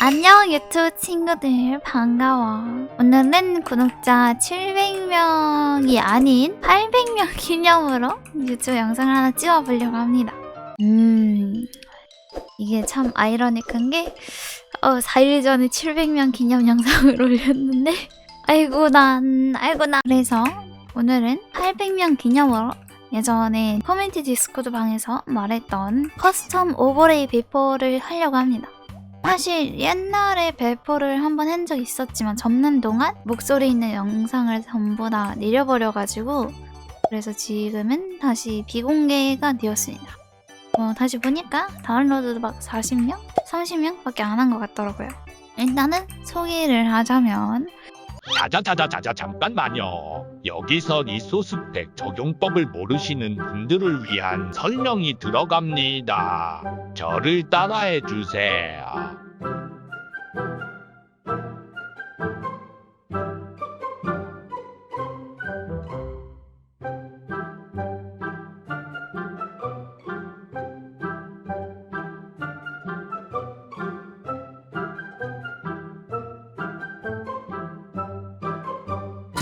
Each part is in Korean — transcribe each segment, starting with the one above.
안녕 유튜브 친구들. 반가워. 오늘은 구독자 700명이 아닌 800명 기념으로 유튜브 영상을 하나 찍어보려고 합니다. 음 이게 참 아이러니한 게 어, 4일 전에 700명 기념 영상을 올렸는데 아이고 난 아이고 난. 그래서 오늘은 800명 기념으로 예전에 커뮤니티 디스코드 방에서 말했던 커스텀 오버레이 배포를 하려고 합니다 사실 옛날에 배포를 한 번 한 적 있었지만 접는 동안 목소리 있는 영상을 전부 다 내려버려가지고 그래서 지금은 다시 비공개가 되었습니다. 어, 다시 보니까 다운로드도 막 40명? 30명밖에 안 한 것 같더라고요. 일단은 소개를 하자면 자자자자자자 잠깐만요. 여기서 리소스팩 적용법을 모르시는 분들을 위한 설명이 들어갑니다. 저를 따라해 주세요.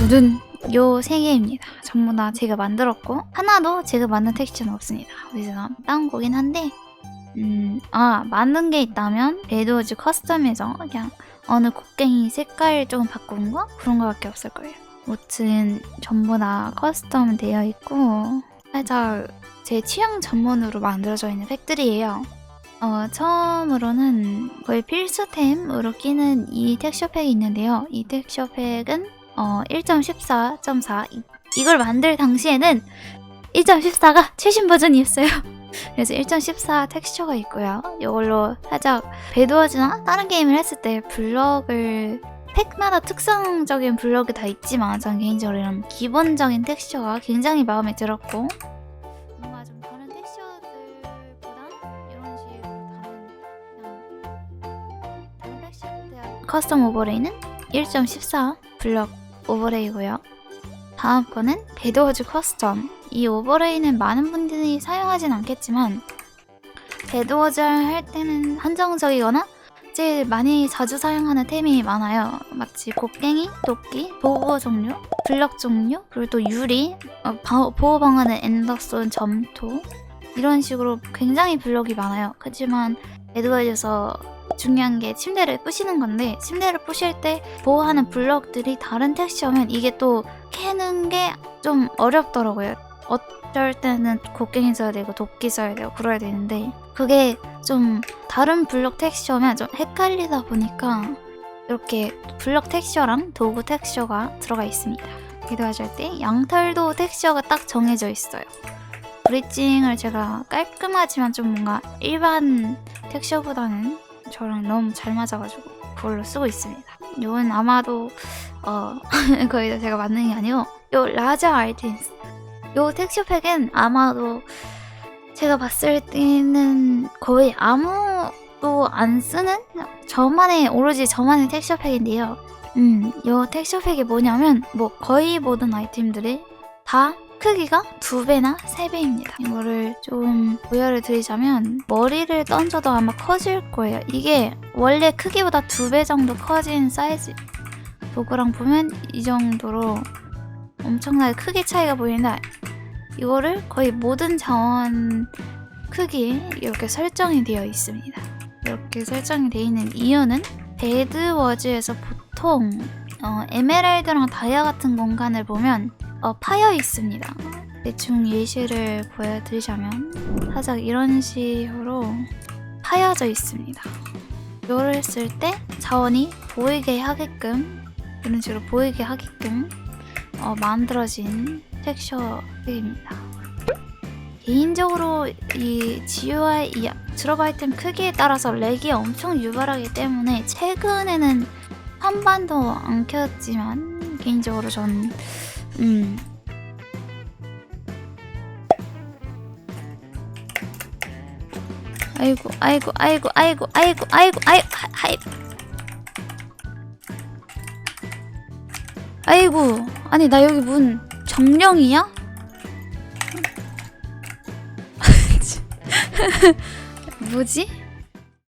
두둔 요 세 개입니다. 전부 다 제가 만들었고 하나도 제가 만든 텍스처는 없습니다. 그래서 다운 거긴 한데 음, 아 만든 게 있다면 에드워즈 커스텀에서 그냥 어느 곡괭이 색깔 조금 바꾼 거 그런 거밖에 없을 거예요. 무튼 전부 다 커스텀 되어 있고 살짝 제 취향 전문으로 만들어져 있는 팩들이에요. 어, 처음으로는 거의 필수템으로 끼는 이 텍스처 팩이 있는데요. 이 텍스처 팩은 어, 1.14.4 이- 이걸 만들 당시에는 1.14가 최신 버전이었어요. 그래서 1.14 텍스처가 있고요. 이걸로 살짝 배드워즈나 다른 게임을 했을 때 블럭을 팩마다 특성적인 블럭이 다 있지만 전 개인적으로 이런 기본적인 텍스처가 굉장히 마음에 들었고 뭔가 좀 다른 텍스처들보다 이런 식으로 다른 그냥 다른 텍스처들 커스텀 오버레이는 1.14 블럭 오버레이고요. 다음 거는 배드워즈 커스텀. 이 오버레이는 많은 분들이 사용하진 않겠지만 배드워즈 할 때는 한정적이거나 제일 많이 자주 사용하는 템이 많아요. 마치 곡괭이, 도끼, 도구 종류, 블럭 종류, 그리고 또 유리, 어, 바- 보호 방어는 엔더손, 점토 이런 식으로 굉장히 블럭이 많아요. 하지만 에드워즈에서 중요한 게 침대를 부시는 건데 침대를 부실 때 보호하는 블럭들이 다른 텍스처면 이게 또 캐는 게 좀 어렵더라고요. 어쩔 때는 곡괭이 써야 되고 도끼 써야 되고 그래야 되는데 그게 좀 다른 블럭 텍스처면 좀 헷갈리다 보니까 이렇게 블럭 텍스처랑 도구 텍스처가 들어가 있습니다. 기도하실 때 양털도 텍스처가 딱 정해져 있어요. 브리징을 제가 깔끔하지만 좀 뭔가 일반 텍스처보다는 저랑 너무 잘 맞아가지고 그걸로 쓰고 있습니다. 이건 아마도 어 거의 다 제가 만든 게 아니고 요 라자 아이템스 요 텍스처 팩은 아마도 제가 봤을 때는 거의 아무도 안 쓰는 저만의 오로지 저만의 텍스처 팩인데요. 음, 요 텍스처 팩이 뭐냐면 뭐 거의 모든 아이템들이 다 크기가 두 배나 세 배입니다. 이거를 좀 부여를 드리자면 머리를 던져도 아마 커질 거예요. 이게 원래 크기보다 두 배 정도 커진 사이즈. 도구랑 보면 이 정도로 엄청나게 크기 차이가 보이는데 이거를 거의 모든 자원 크기 이렇게 설정이 되어 있습니다. 이렇게 설정이 되어 있는 이유는 배드워즈에서 보통 어, 에메랄드랑 다이아 같은 공간을 보면 어, 파여 있습니다. 대충 예시를 보여드리자면 살짝 이런 식으로 파여져 있습니다. 이거를 했을 때 자원이 보이게 하게끔 이런 식으로 보이게 하게끔 어, 만들어진 텍스처입니다. 개인적으로 이 GUI 이 드롭 아이템 크기에 따라서 렉이 엄청 유발하기 때문에 최근에는 한 번도 안 켰지만 개인적으로 전 음. 아이고 아이고 아이고 아이고 아이고 아이고 아이고 아이고 아이고 아니 나 여기 문 정령이야? 뭐지?